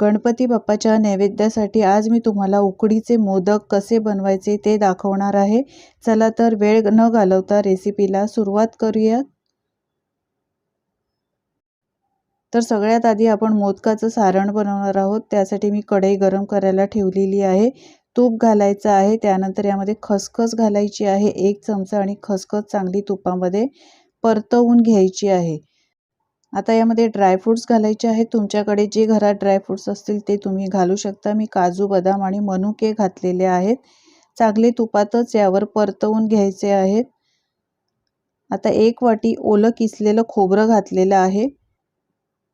गणपती बाप्पाच्या नैवेद्यासाठी आज मी तुम्हाला उकडीचे मोदक कसे बनवायचे ते दाखवणार आहे. चला तर वेळ न घालवता रेसिपीला सुरुवात करूया तर सगळ्यात आधी आपण मोदकाचं सारण बनवणार आहोत. त्यासाठी मी कढई गरम करायला ठेवलेली आहे. तूप घालायचं आहे. त्यानंतर यामध्ये खसखस घालायची आहे. एक चमचा आणि खसखस चांगली तुपामध्ये परतवून घ्यायची आहे. आता यामध्ये ड्रायफ्रूट्स घालायचे आहेत. तुमच्याकडे जे घरात ड्रायफ्रूट्स असतील ते तुम्ही घालू शकता. मी काजू बदाम आणि मनुके घातलेले आहेत. चांगले तुपातच यावर परतवून घ्यायचे आहेत. आता एक वाटी ओलं किसलेलं खोबरं घातलेलं आहे.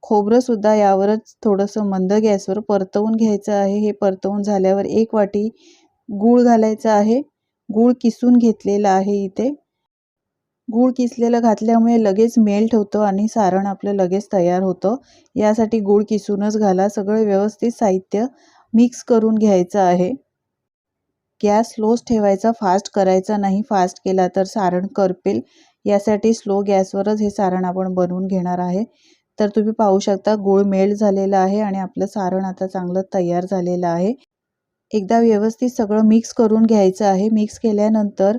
खोबरंसुद्धा यावरच थोडंसं मंद गॅसवर परतवून घ्यायचं आहे. हे परतवून झाल्यावर एक वाटी गूळ घालायचं आहे. गूळ किसून घेतलेला आहे इथे. गूळ किसलेलं घातल्यामुळे लगेच मेल्ट होतं आणि सारण आपलं लगेच तयार होतं. यासाठी गूळ किसूनच घाला. सगळं व्यवस्थित साहित्य मिक्स करून घ्यायचं आहे. गॅस स्लोच ठेवायचा फास्ट करायचा नाही. फास्ट केला तर सारण करपेल. यासाठी स्लो गॅसवरच हे सारण आपण बनवून घेणार आहे. तर तुम्ही पाहू शकता गूळ मेल्ट झालेला आहे आणि आपलं सारण आता चांगलं तयार झालेलं आहे. एकदा व्यवस्थित सगळं मिक्स करून घ्यायचं आहे. मिक्स केल्यानंतर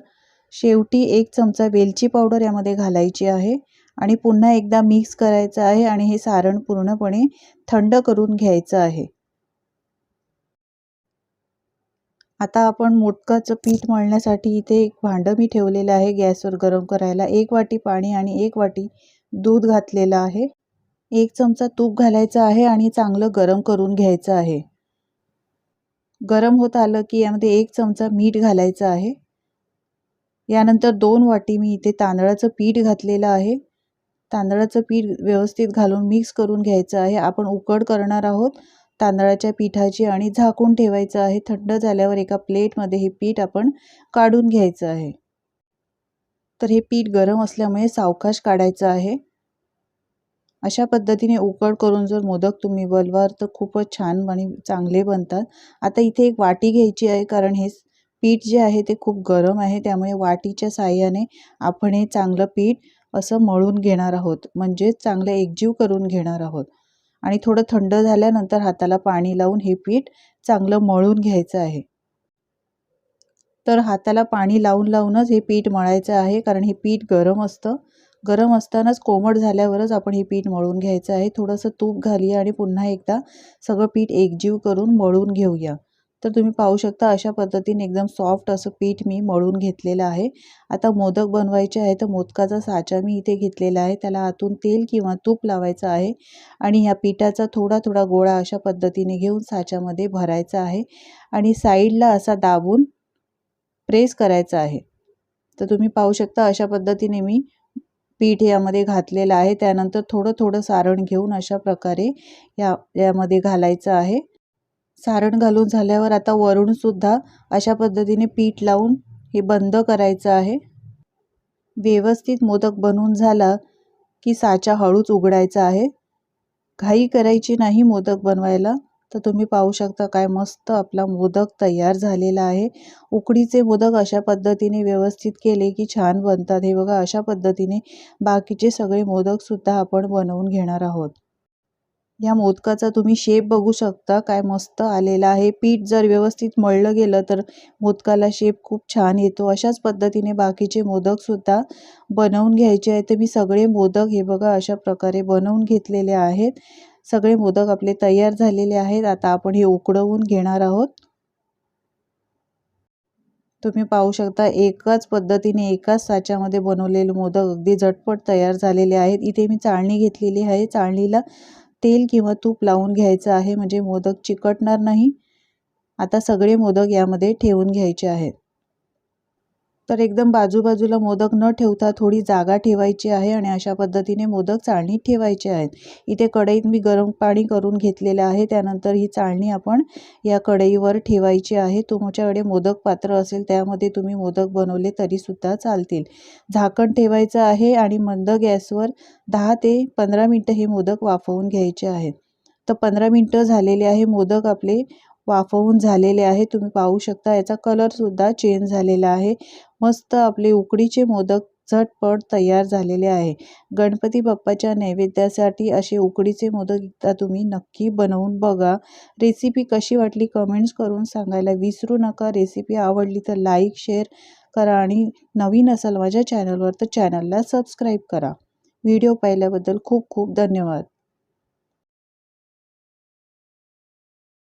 शेवटी एक चमचा वेलची पावडर यामध्ये घालायची आहे आणि पुन्हा एकदा मिक्स करायचं आहे आणि हे सारण पूर्णपणे थंड करून घ्यायचं आहे. आता आपण मोदकाचं पीठ मळण्यासाठी इथे एक भांडं मी ठेवलेलं आहे. गॅसवर गरम करायला एक वाटी पाणी आणि एक वाटी दूध घातलेलं आहे. एक चमचा तूप घालायचं आहे आणि चांगलं गरम करून घ्यायचं आहे. गरम होत आलं की यामध्ये एक चमचा मीठ घालायचं आहे. यानंतर दोन वाटी मी इथे तांदळाचं पीठ घातलेलं आहे. तांदळाचं पीठ व्यवस्थित घालून मिक्स करून घ्यायचं आहे. आपण उकड करणार आहोत. तांदळाच्या पिठाची आणि झाकून ठेवायचं आहे. थंड झाल्यावर एका प्लेटमध्ये हे पीठ आपण काढून घ्यायचं आहे. तर हे पीठ गरम असल्यामुळे सावकाश काढायचं आहे. अशा पद्धतीने उकड करून जर मोदक तुम्ही बोलवाल तर खूपच छान आणि चांगले बनतात. आता इथे एक वाटी घ्यायची आहे कारण हे पीठ जे आहे ते खूप गरम आहे त्यामुळे वाटीच्या साह्याने आपण हे चांगलं पीठ असं मळून घेणार आहोत. म्हणजे चांगलं एकजीव करून घेणार आहोत. आणि थोडं थंड झाल्यानंतर हाताला पाणी लावून हे पीठ चांगलं मळून घ्यायचं आहे. तर हाताला पाणी लावून लावूनच हे पीठ मळायचं आहे कारण हे पीठ गरम असतं. गरम असतानाच कोमट झाल्यावरच आपण हे पीठ मळून घ्यायचं आहे. थोडंसं तूप घालूया आणि पुन्हा एकदा सगळं पीठ एकजीव करून मळून घेऊया. तर तुम्ही पाहू शकता अशा पद्धतीने एकदम सॉफ्ट असं पीठ मी मळून घेतलेलं आहे. आता मोदक बनवायचे आहे तर मोदकाचा साचा मी इथे घेतलेला आहे. त्याला आतून तेल किंवा तूप लावायचं आहे आणि ह्या पिठाचा थोडा थोडा गोळा अशा पद्धतीने घेऊन साच्यामध्ये भरायचा आहे आणि साईडला असा दाबून प्रेस करायचा आहे. तर तुम्ही पाहू शकता अशा पद्धतीने मी पीठ यामध्ये घातलेलं आहे. त्यानंतर थोडं थोडं सारण घेऊन अशा प्रकारे या यामध्ये घालायचं आहे. सारण घालून झाल्यावर आता वरूनसुद्धा अशा पद्धतीने पीठ लावून हे बंद करायचं आहे. व्यवस्थित मोदक बनवून झाला की साचा हळूच उघडायचा आहे. घाई करायची नाही मोदक बनवायला. तर तुम्ही पाहू शकता काय मस्त आपला मोदक तयार झालेला आहे. उकडीचे मोदक अशा पद्धतीने व्यवस्थित केले की छान बनतात. हे बघा अशा पद्धतीने बाकीचे सगळे मोदकसुद्धा आपण बनवून घेणार आहोत. या मोदकाचा तुम्ही शेप बघू शकता काय मस्त आलेला आहे. पीठ जर व्यवस्थित मळलं गेलं तर मोदकाला शेप खूप छान येतो. अशाच पद्धतीने बाकीचे मोदकसुद्धा बनवून घ्यायचे आहे तर मी सगळे मोदक हे बघा अशा प्रकारे बनवून घेतलेले आहेत. सगळे मोदक आपले तयार झालेले आहेत. आता आपण हे उकडवून घेणार आहोत. तुम्ही पाहू शकता एकाच पद्धतीने एकाच साच्यामध्ये बनवलेले मोदक अगदी झटपट तयार झालेले आहेत. इथे मी चाळणी घेतलेली आहे. चाळणीला तेल किंवा तूप लावून घ्यायचं आहे म्हणजे मोदक चिकटणार नाही. आता सगळे मोदक यामध्ये ठेवून घ्यायचे आहेत. तर एकदम बाजूबाजूला मोदक न ठेवता थोडी जागा ठेवायची आहे आणि अशा पद्धतीने मोदक चाळणीत ठेवायचे आहेत. इथे कढईत मी गरम पाणी करून घेतलेलं आहे. त्यानंतर ही चाळणी आपण या कढईवर ठेवायची आहे. तुमच्याकडे मोदक पात्र असेल त्यामध्ये तुम्ही मोदक बनवले तरीसुद्धा चालतील. झाकण ठेवायचं आहे आणि मंद गॅसवर दहा ते पंधरा मिनटं हे मोदक वाफवून घ्यायचे आहेत. तर पंधरा मिनटं झालेले आहे. मोदक आपले वाफवून झालेले आहे. तुम्ही पाहू शकता याचा कलरसुद्धा चेंज झालेला आहे. मस्त आपले उकडीचे मोदक झटपट तयार झालेले आहे. गणपती बाप्पाच्या नैवेद्यासाठी असे उकडीचे मोदक एकदा तुम्ही नक्की बनवून बघा. रेसिपी कशी वाटली कमेंट्स करून सांगायला विसरू नका. रेसिपी आवडली तर लाईक शेअर करा आणि नवीन असाल माझ्या चॅनलवर तर चॅनलला सबस्क्राईब करा. व्हिडिओ पाहिल्याबद्दल खूप खूप धन्यवाद.